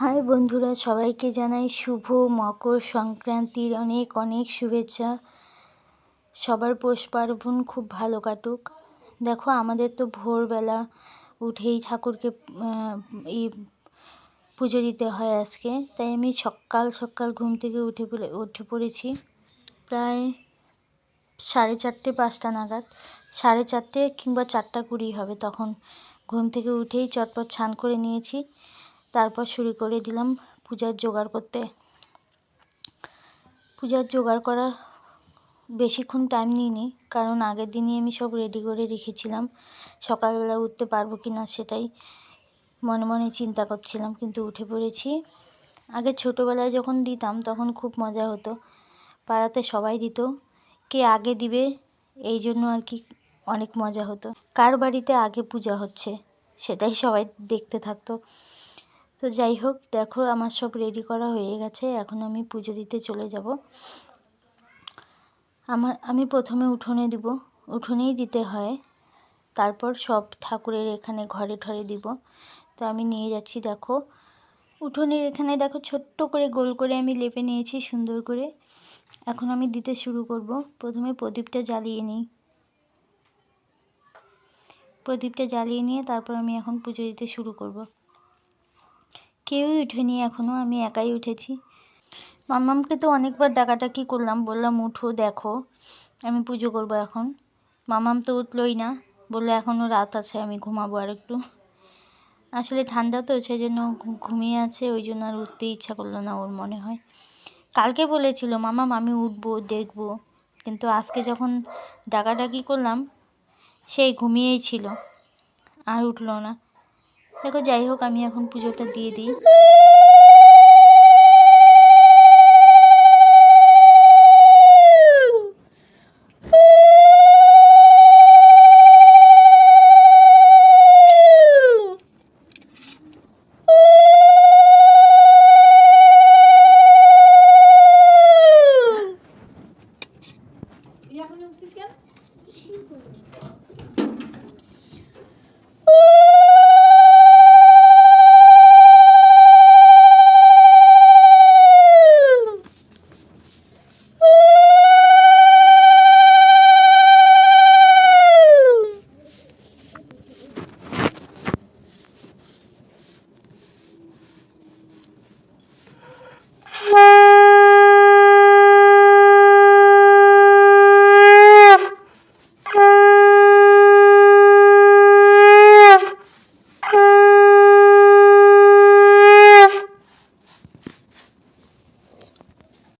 High বন্ধুরা, সবাইকে জানাই শুভ মকর সংক্রান্তির অনেক অনেক শুভেচ্ছা। সবার পৌষ পার্বণ খুব ভালো কাটুক। দেখো, আমাদের তো ভোরবেলা উঠেই ঠাকুরকে এই পুজো দিতে হয় আজকে। তাই আমি সকাল সকাল ঘুম থেকে উঠে পড়ে, উঠে পড়েছি। প্রায় সাড়ে চারটে, পাঁচটা নাগাদ। সাড়ে চারটে কিংবা চারটা কুড়ি হবে তখন। ঘুম থেকে উঠেই চটপট ছান করে নিয়েছি। তারপর শুরু করে দিলাম পূজার জোগাড় করতে। পূজার জোগাড় করা বেশিক্ষণ টাইম নিইনি, কারণ আগের দিনই আমি সব রেডি করে রেখেছিলাম। সকালবেলা উঠতে পারব কি না সেটাই মনে মনে চিন্তা করছিলাম, কিন্তু উঠে পড়েছি। আগে ছোটোবেলায় যখন দিতাম তখন খুব মজা হতো, পাড়াতে সবাই দিত, কে আগে দিবে এই জন্য আর কি অনেক মজা হতো। কার বাড়িতে আগে পূজা হচ্ছে সেটাই সবাই দেখতে থাকতো। তো যাই হোক, দেখো আমার সব রেডি করা হয়ে গেছে। এখন আমি পুজো দিতে চলে যাব। আমার, আমি প্রথমে উঠোনে দিব। উঠোনেই দিতে হয়। তারপর সব ঠাকুরের এখানে ঘরে ঠরে দিব। তো আমি নিয়ে যাচ্ছি, দেখো। উঠোনের এখানে দেখো ছোট্ট করে গোল করে আমি লেপে নিয়েছি, সুন্দর করে। এখন আমি দিতে শুরু করব। প্রথমে প্রদীপটা জ্বালিয়ে নিই। প্রদীপটা জ্বালিয়ে নিয়ে তারপর আমি এখন পুজো দিতে শুরু করব। কেউই উঠেনি এখনও আমি একাই উঠেছি। মাম্মামকে তো অনেকবার ডাকাডাকি করলাম, বললাম, উঠো, দেখো, আমি পুজো করব এখন। মামাম তো উঠলই না, বলল এখনও রাত আছে, আমি ঘুমাবো আর একটু আসলে ঠান্ডা তো সেই জন্য ঘুমিয়ে আছে, ওই জন্য আর উঠতে ইচ্ছা করল না ওর মনে হয়। কালকে বলেছিল মামাম আমি উঠবো, দেখব। কিন্তু আজকে যখন ডাকাডাকি করলাম, সেই ঘুমিয়েই ছিল, আর উঠল না। দেখো যাই হোক আমি এখন পুজোটা দিয়ে দিই।